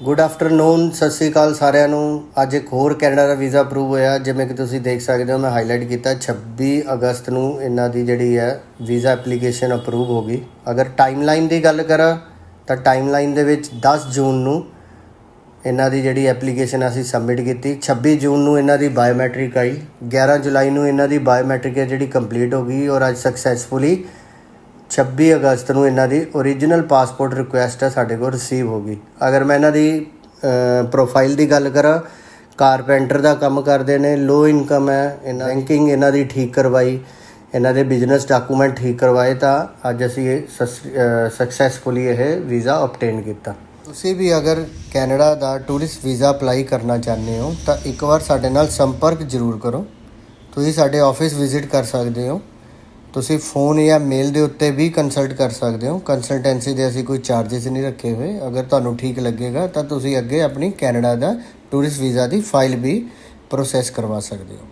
Good afternoon Sat Sri ਅਕਾਲ ਸਾਰਿਆਂ ਨੂੰ। ਅੱਜ ਇੱਕ ਹੋਰ ਕੈਨੇਡਾ ਦਾ ਵੀਜ਼ਾ ਅਪਰੂਵ ਹੋਇਆ। ਜਿਵੇਂ ਕਿ ਤੁਸੀਂ ਦੇਖ ਸਕਦੇ ਹੋ, ਮੈਂ ਹਾਈਲਾਈਟ ਕੀਤਾ 26 ਅਗਸਤ ਨੂੰ ਇਹਨਾਂ ਦੀ ਜਿਹੜੀ ਹੈ ਵੀਜ਼ਾ ਐਪਲੀਕੇਸ਼ਨ ਅਪਰੂਵ ਹੋ ਗਈ। ਅਗਰ ਟਾਈਮਲਾਈਨ ਦੀ ਗੱਲ ਕਰਾਂ, ਤਾਂ ਟਾਈਮਲਾਈਨ ਦੇ ਵਿੱਚ 10 ਜੂਨ ਨੂੰ ਇਹਨਾਂ ਦੀ ਜਿਹੜੀ ਐਪਲੀਕੇਸ਼ਨ ਅਸੀਂ ਸਬਮਿਟ ਕੀਤੀ। 26 ਜੂਨ ਨੂੰ ਇਹਨਾਂ ਦੀ ਬਾਇਓਮੈਟ੍ਰਿਕ ਆਈ। 11 ਜੁਲਾਈ ਨੂੰ ਇਹਨਾਂ ਦੀ ਬਾਇਓਮੈਟ੍ਰਿਕ ਹੈ ਜਿਹੜੀ ਕੰਪਲੀਟ ਹੋ ਗਈ ਔਰ ਅੱਜ ਸਕਸੈਸਫੁਲੀ 26 ਅਗਸਤ ਨੂੰ ਇਹਨਾਂ ਦੀ origignal ਪਾਸਪੋਰਟ ਰਿਕੁਐਸਟ ਹੈ ਸਾਡੇ ਕੋਲ ਰਿਸੀਵ ਹੋ ਗਈ। ਅਗਰ ਮੈਂ ਇਹਨਾਂ ਦੀ ਪ੍ਰੋਫਾਈਲ ਦੀ ਗੱਲ ਕਰਾਂ ਕਾਰਪੈਂਟਰ ਦਾ ਕੰਮ ਕਰਦੇ ਨੇ ਲੋ ਇਨਕਮ ਹੈ, ਇਹਨਾਂ ਬੈਂਕਿੰਗ ਇਹਨਾਂ ਦੀ ਠੀਕ ਕਰਵਾਈ, ਇਹਨਾਂ ਦੇ ਬਿਜ਼ਨਸ ਡਾਕੂਮੈਂਟ ਠੀਕ ਕਰਵਾਏ ਤਾਂ ਅੱਜ ਅਸੀਂ ਇਹ ਸਕਸੈਸਫੁਲੀ ਇਹ ਵੀਜ਼ਾ ਆਬਟੇਨ ਕੀਤਾ। ਤੁਸੀਂ ਵੀ ਅਗਰ ਕੈਨੇਡਾ ਦਾ ਟੂਰਿਸਟ ਵੀਜ਼ਾ ਅਪਲਾਈ ਕਰਨਾ ਚਾਹੁੰਦੇ ਹੋ ਤਾਂ ਇੱਕ ਵਾਰ ਸਾਡੇ ਨਾਲ ਸੰਪਰਕ ਜ਼ਰੂਰ ਕਰੋ। ਤੁਸੀਂ ਸਾਡੇ ਆਫਿਸ ਵਿਜ਼ਿਟ ਕਰ ਸਕਦੇ ਹੋ। ਤੁਸੀਂ ਫੋਨ ਜਾਂ ਮੇਲ ਦੇ ਉੱਤੇ ਵੀ ਕੰਸਲਟ ਕਰ ਸਕਦੇ ਹੋ। ਕੰਸਲਟੈਂਸੀ ਦੇ ਅਸੀਂ ਕੋਈ ਚਾਰजेस ਨਹੀਂ ਰੱਖੇ ਹੋਏ। ਅਗਰ ਤੁਹਾਨੂੰ ਠੀਕ ਲੱਗੇਗਾ, ਤਾਂ ਤੁਸੀਂ ਅੱਗੇ ਆਪਣੀ ਕੈਨੇਡਾ ਦਾ ਟੂਰਿਸਟ ਵੀਜ਼ਾ ਦੀ ਫਾਈਲ ਵੀ ਪ੍ਰੋਸੈਸ ਕਰਵਾ ਸਕਦੇ ਹੋ।